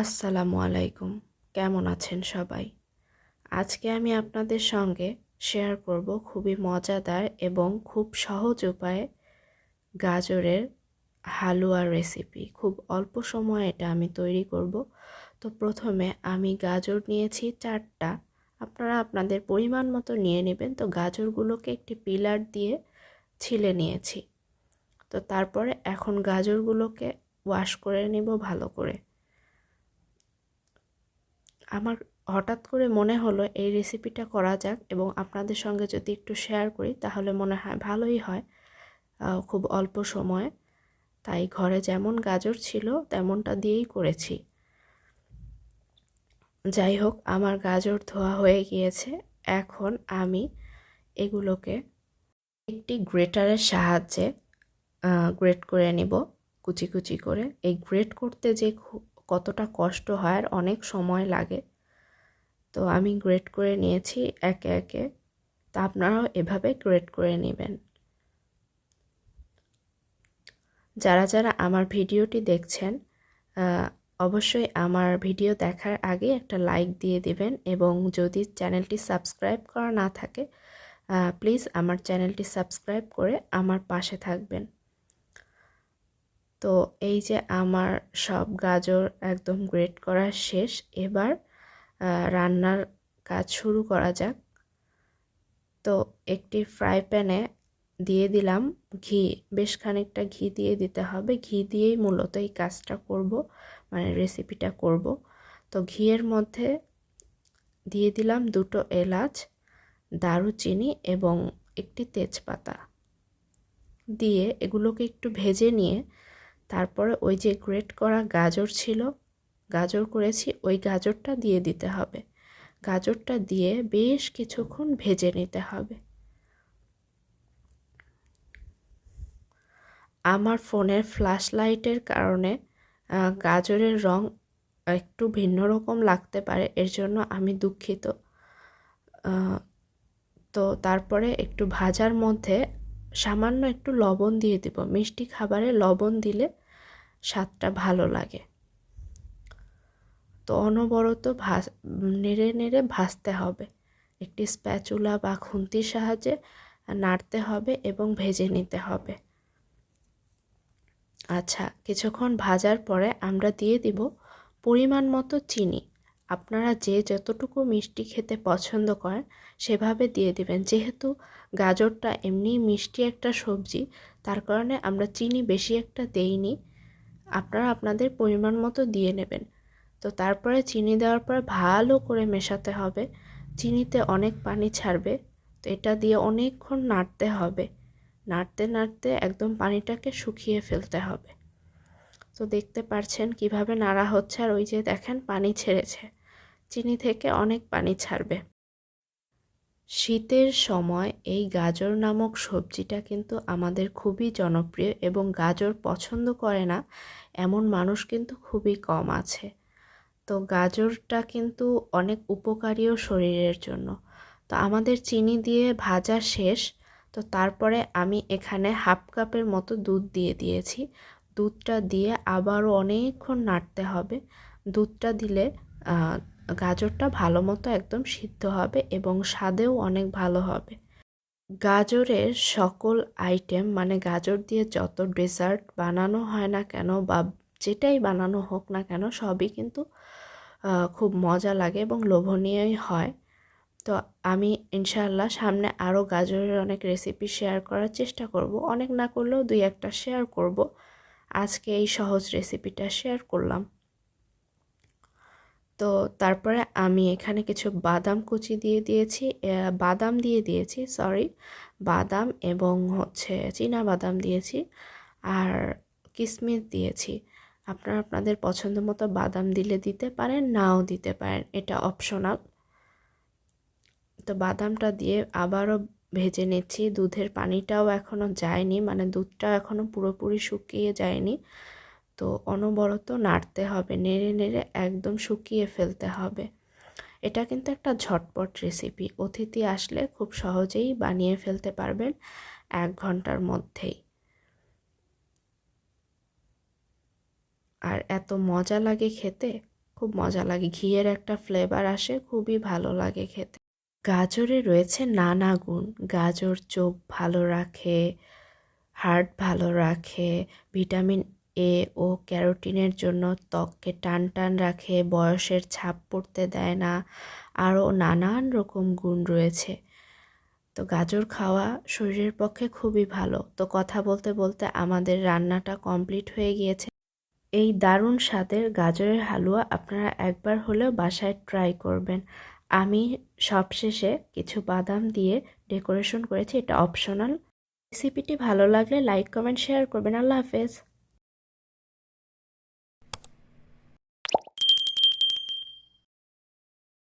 আসসালামু আলাইকুম। কেমন আছেন সবাই? আজকে আমি আপনাদের সঙ্গে শেয়ার করব খুবই মজাদার এবং খুব সহজ উপায়ে গাজরের হালুয়া রেসিপি খুব অল্প সময়ে এটা আমি তৈরি করব। তো প্রথমে আমি গাজর নিয়েছি চারটা। আপনারা আপনাদের পরিমাণ মতো নিয়ে নেবেন। তো গাজরগুলোকে একটি পিলার দিয়ে ছিলে নিয়েছি। তো তারপরে এখন গাজরগুলোকে ওয়াশ করে নেব ভালো করে। আমার হঠাৎ করে মনে হলো এই রেসিপিটা করা যাক এবং আপনাদের সঙ্গে যদি একটু শেয়ার করি, তাহলে মনে হয় ভালোই হয়। খুব অল্প সময়ে। তাই ঘরে যেমন গাজর ছিল, তেমনটা দিয়েই করেছি। যাই হোক, আমার গাজর ধোয়া হয়ে গিয়েছে। এখন আমি এগুলোকে একটি গ্রেটারের সাহায্যে গ্রেট করে নিব। কুচি কুচি করে। এই গ্রেট করতে যে কতটা কষ্ট হয় আর অনেক সময় লাগে। তো আমি গ্রেট করে নিয়েছি একে একে। তা আপনারাও এভাবে গ্রেট করে নেবেন। যারা যারা আমার ভিডিওটি দেখছেন অবশ্যই আমার ভিডিও দেখার আগে একটা লাইক দিয়ে দিবেন এবং যদি চ্যানেলটি সাবস্ক্রাইব করা না থাকে প্লিজ আমার চ্যানেলটি সাবস্ক্রাইব করে আমার পাশে থাকবেন। তো এই যে আমার সব গাজর একদম গ্রেট করা শেষ, এবার রান্নার কাজ শুরু করা যাক। তো একটি ফ্রাই প্যানে দিয়ে দিলাম ঘি, বেশ খানিকটা ঘি দিয়ে দিতে হবে। ঘি দিয়েই মূলত এই কাজটা করব মানে রেসিপিটা করব। তো ঘিয়ের মধ্যে দিয়ে দিলাম দুটো এলাচ, দারুচিনি এবং একটি তেজপাতা। দিয়ে এগুলোকে একটু ভেজে নিয়ে তারপরে ওই যে গ্রেট করা গাজর ছিল, গাজর করেছি, ওই গাজরটা দিয়ে দিতে হবে। গাজরটা দিয়ে বেশ কিছুক্ষণ ভেজে নিতে হবে। আমার ফোনের ফ্ল্যাশ লাইটের কারণে গাজরের রং একটু ভিন্ন রকম লাগতে পারে, এর জন্য আমি দুঃখিত। তো তারপরে একটু ভাজার মধ্যে সামান্য একটু লবণ দিয়ে দেব। মিষ্টি খাবারে লবণ দিলে স্বাদটা ভালো লাগে। তো অনবরত ভাজ নেড়ে নেড়ে ভাজতে হবে। একটি স্প্যাচুলা বা খুন্তির সাহায্যে নাড়তে হবে এবং ভেজে নিতে হবে। আচ্ছা কিছুক্ষণ ভাজার পরে আমরা দিয়ে দিব পরিমাণ মতো চিনি। আপনারা যে যতটুকু মিষ্টি খেতে পছন্দ করেন, সেভাবে দিয়ে দিবেন। যেহেতু গাজরটা এমনি মিষ্টি একটা সবজি, তার কারণে আমরা চিনি বেশি একটা দেইনি। আপনারা আপনাদের পরিমাণ মতো দিয়ে নেবেন। তো তারপরে চিনি দেওয়ার পর ভালো করে মেশাতে হবে। চিনিতে অনেক পানি ছাড়বে। তো এটা দিয়ে অনেকক্ষণ নাড়তে হবে। নাড়তে নাড়তে একদম পানিটাকে শুকিয়ে ফেলতে হবে। তো দেখতে পারছেন কীভাবে নাড়া হচ্ছে। আর ওই যে দেখেন পানি ছেড়েছে। চিনি থেকে অনেক পানি ছাড়বে। শীতের সময় এই গাজর নামক সবজিটা কিন্তু আমাদের খুবই জনপ্রিয় এবং গাজর পছন্দ করে না, এমন মানুষ কিন্তু খুবই কম আছে। তো গাজরটা কিন্তু অনেক উপকারীও শরীরের জন্য। তো আমাদের চিনি দিয়ে ভাজা শেষ, তো তারপরে আমি এখানে হাফ কাপের মতো দুধ দিয়ে দিয়েছি। দুধটা দিয়ে আবারও অনেকক্ষণ নাড়তে হবে। দুধটা দিলে গাজরটা ভালো মতো একদম সিদ্ধ হবে এবং স্বাদেও অনেক ভালো হবে। গাজরের সকল আইটেম মানে গাজর দিয়ে যত ডেজার্ট বানানো হয় না কেন বা যেটাই বানানো হোক না কেন, সবই কিন্তু খুব মজা লাগে এবং লোভনীয়ই হয়। তো আমি ইনশাআল্লাহ সামনে আরও গাজরের অনেক রেসিপি শেয়ার করার চেষ্টা করব। অনেক না করলেও দুই একটা শেয়ার করব। আজকে এই সহজ রেসিপিটা শেয়ার করলাম। তো তারপরে আমি এখানে কিছু বাদাম কুচি দিয়ে দিয়েছি বাদাম দিয়ে দিয়েছি সরি বাদাম এবং হচ্ছে চীনা বাদাম দিয়েছি আর কিশমিশ দিয়েছি। আপনারা আপনাদের পছন্দ মতো বাদাম দিলে দিতে পারেন, নাও দিতে পারেন, এটা অপশনাল তো বাদামটা দিয়ে আবারও ভেজে নিচ্ছি, দুধের পানিটাও এখনও যায়নি মানে দুধটাও এখনও পুরোপুরি শুকিয়ে যায়নি। তো অনবরত নাড়তে হবে, নেড়ে নেড়ে একদম শুকিয়ে ফেলতে হবে। এটা কিন্তু একটা ঝটপট রেসিপি অতিথি আসলে খুব সহজেই বানিয়ে ফেলতে পারবেন এক ঘণ্টার মধ্যেই। আর এত মজা লাগে খেতে, খুব মজা লাগে, ঘিয়ের একটা ফ্লেভার আসে, খুবই ভালো লাগে খেতে। গাজরে রয়েছে নানা গুণ, গাজর চোখ ভালো রাখে হার্ট ভালো রাখে ভিটামিন এ ও ক্যারোটিনের জন্য ত্বককে টান টান রাখে, বয়সের ছাপ পড়তে দেয় না, আরও নানান রকম গুণ রয়েছে। তো গাজর খাওয়া শরীরের পক্ষে খুবই ভালো। তো কথা বলতে বলতে আমাদের রান্নাটা কমপ্লিট হয়ে গিয়েছে। এই দারুণ স্বাদের গাজরের হালুয়া আপনারা একবার হলেও বাসায় ট্রাই করবেন। আমি সবশেষে কিছু বাদাম দিয়ে ডেকোরেশন করেছি, এটা অপশনাল। রেসিপিটি ভালো লাগলে লাইক, কমেন্ট, শেয়ার করবেন। আল্লাহ হাফেজ।